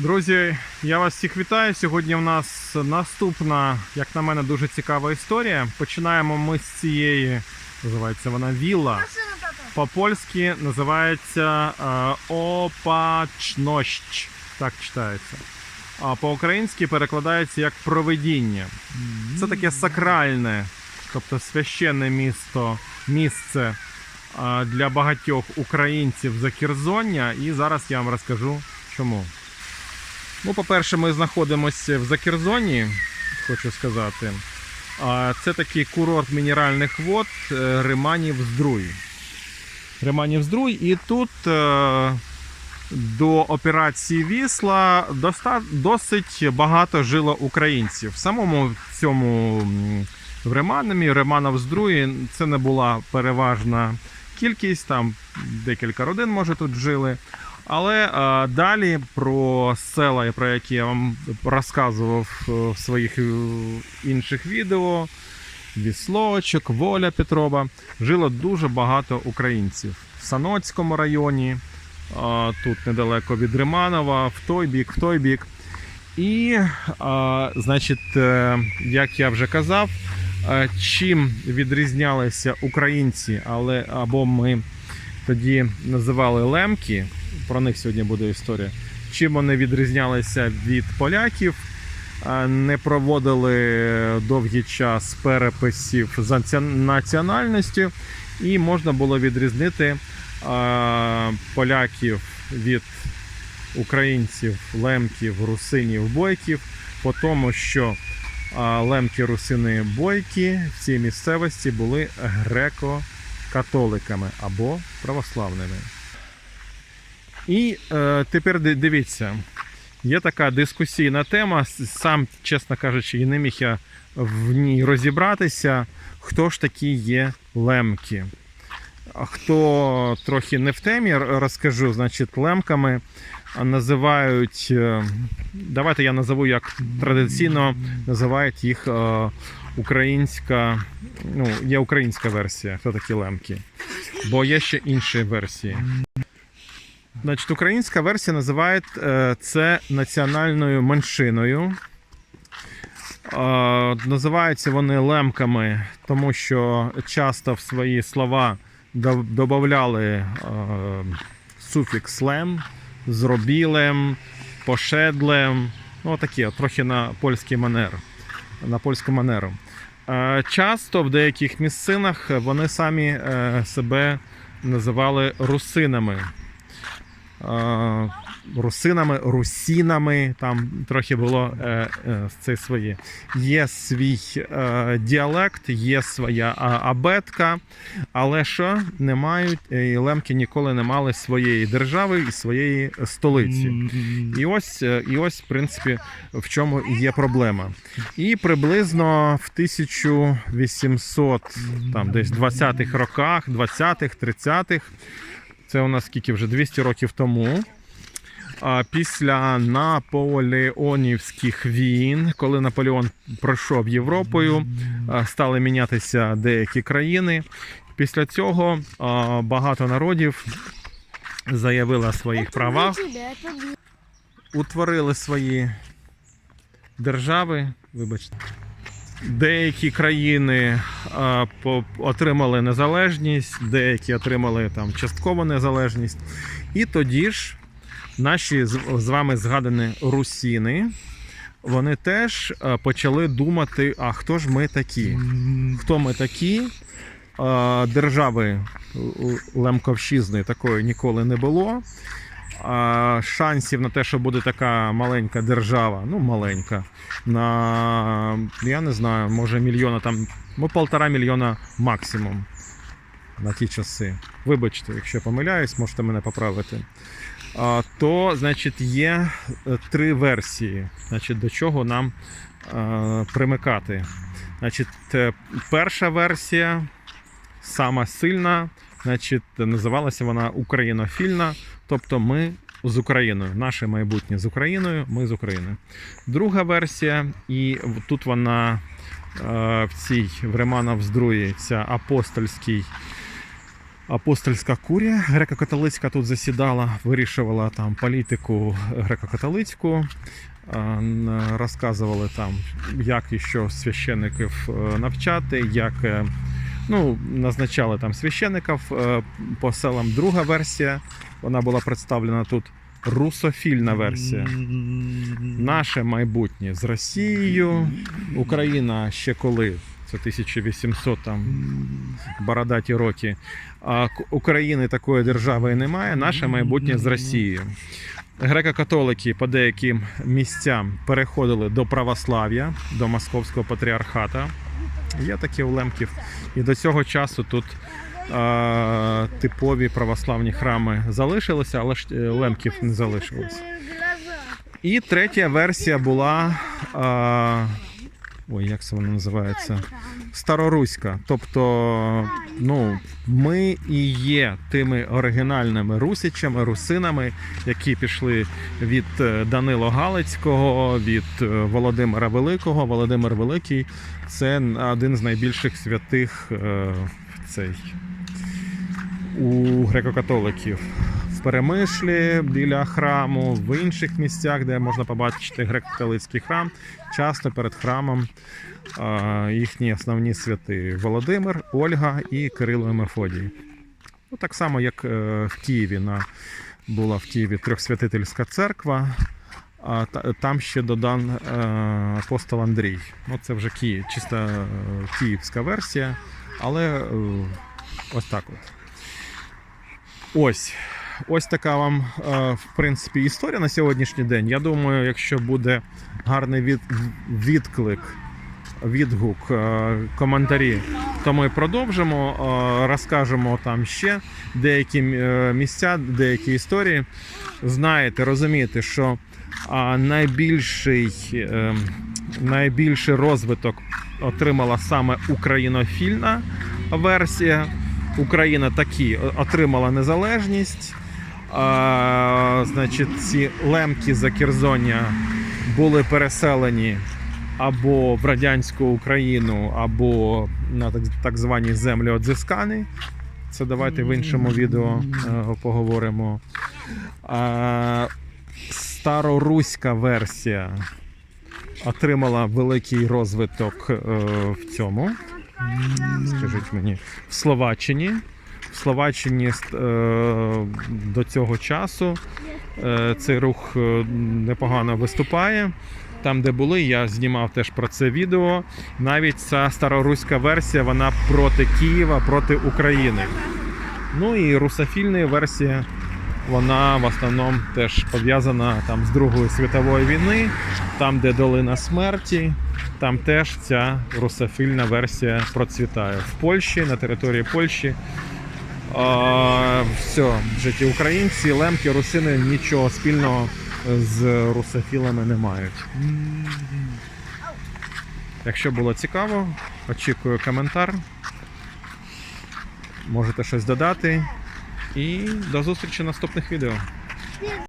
Друзі, я вас всіх вітаю. Сьогодні в нас наступна, як на мене, дуже цікава історія. Починаємо ми з цієї, називається вона Вілла. По-польськи називається е, Опачнощ. Так читається. А по-українськи перекладається як провидіння. Це таке сакральне, тобто священне місто, місце а, для багатьох українців Закерзоння. І зараз я вам розкажу чому. Ну, по-перше, ми знаходимося в Закерзоні, хочу сказати. Це такий курорт мінеральних вод е, Риманів Здруй. Риманів Здруй. І тут е, до операції Вісла досить багато жило українців. В самому цьому в Риманамі, Риманов Здруї, це не була переважна кількість, там декілька родин, може, тут жили. Але е, далі про села, про які я вам розказував е, в своїх е, інших відео, Віслочок, Воля Петрова, жило дуже багато українців. В Саноцькому районі, а, тут недалеко від Риманова, в той бік, в той бік. І, а, значить, як я вже казав, чим відрізнялися українці, але або ми тоді називали лемки, про них сьогодні буде історія. Чим вони відрізнялися від поляків, е, не проводили довгий час переписів за наці- національністю, і можна було відрізнити е, поляків від українців, лемків, русинів, бойків, по тому, що е, лемки, русини, бойки в цій місцевості були греко-католиками або православними. І е, тепер дивіться, є така дискусійна тема. Сам, чесно кажучи, і не міг я в ній розібратися, хто ж такі є лемки. Хто трохи не в темі, розкажу, значить, лемками називають. е, Давайте я назову як традиційно називають їх е, українська. Ну, є українська версія, хто такі лемки. Бо є ще інші версії. Значить, українська версія називає е, це національною меншиною. Е, Називаються вони лемками, тому що часто в свої слова додавали е, суфікс лем, зробілем, пошедлем. Ну, такі, трохи на польський манер. На польську манеру. Часто в деяких місцинах вони самі себе називали русинами. Русинами, русінами, там трохи було е, е, це своє. Є свій е, діалект, є своя абетка, але що не мають, і лемки ніколи не мали своєї держави і своєї столиці. І ось, і ось, в принципі, в чому є проблема. І приблизно в 1800, там десь 20-х роках, 20-х, 30-х, це у нас скільки вже 200 років тому. Після наполеонівських війн, коли Наполеон пройшов Європою, стали мінятися деякі країни. Після цього багато народів заявили о своїх правах утворили свої держави, вибачте. Деякі країни отримали незалежність, деякі отримали там часткову незалежність. І тоді ж наші з, вами згадані русіни, вони теж почали думати: а хто ж ми такі? Хто ми такі? Держави Лемковщизни такої ніколи не було шансів на те, що буде така маленька держава, ну маленька, на я не знаю, може мільйона там, ну полтора мільйона максимум на ті часи. Вибачте, якщо я помиляюсь, можете мене поправити. То, значить, є е, три версії, значить, до чого нам е, примикати. Значить, е, перша версія, сама сильна, значить, називалася вона Українофільна. Тобто ми з Україною, наше майбутнє з Україною, ми з Україною. Друга версія, і тут вона е, в цій в Романов Здруї, ця апостольський апостольська курія греко-католицька тут засідала, вирішувала там політику греко-католицьку. Розказували там, як і що священників е, навчати, як е, ну, назначали там священників е, по селам. Друга версія, вона була представлена тут русофільна версія. Наше майбутнє з Росією, Україна ще коли? Це 1800 там бородаті роки. А України такої держави немає. Наше майбутнє з Росією. Греко-католики по деяким місцям переходили до православ'я, до Московського патріархата. Є такі у Лемків. І до цього часу тут е, типові православні храми залишилися, але ж е, Лемків не залишилось. І третя версія була. Е, ой, як це вона називається? Староруська. Тобто, ну, ми і є тими оригінальними русичами, русинами, які пішли від е, Данило Галицького, від е, Володимира Великого. Володимир Великий це один з найбільших святих е, цей, у греко-католиків. Перемишлі біля храму, в інших місцях, де можна побачити греко-католицький храм, часто перед храмом їхні основні святи Володимир, Ольга і Кирило і Мефодій. Ну, так само, як е, в Києві на, була в Києві трьохсвятительська церква, а та- там ще додан е, апостол Андрій. Ну, це вже Київ, чисто е, київська версія, але ось так от. Ось. Ось така вам, е, в принципі, історія на сьогоднішній день. Я думаю, якщо буде гарний від, відклик, відгук, е, коментарі, то ми продовжимо, е, розкажемо там ще деякі місця, деякі історії. Знаєте, розумієте, що найбільший, найбільший розвиток отримала саме українофільна версія. Україна таки отримала незалежність. А, значить, ці лемки Закерзоння були переселені або в радянську Україну, або на так, так звані землі Одзискани. Це давайте в іншому відео е, поговоримо. А, староруська версія отримала великий розвиток е, в цьому. Скажіть мені, в Словаччині. В Словаччині е, до цього часу е, цей рух е, непогано виступає. Там, де були, я знімав теж про це відео. Навіть ця староруська версія вона проти Києва, проти України. Ну і русофільна версія, вона в основному теж пов'язана там з Другої світової війни, там, де долина смерті, там теж ця русофільна версія процвітає. В Польщі, на території Польщі. А, все, житті українці, лемки, русини нічого спільного з русофілами не мають. Якщо було цікаво, очікую коментар. Можете щось додати. І до зустрічі в наступних відео.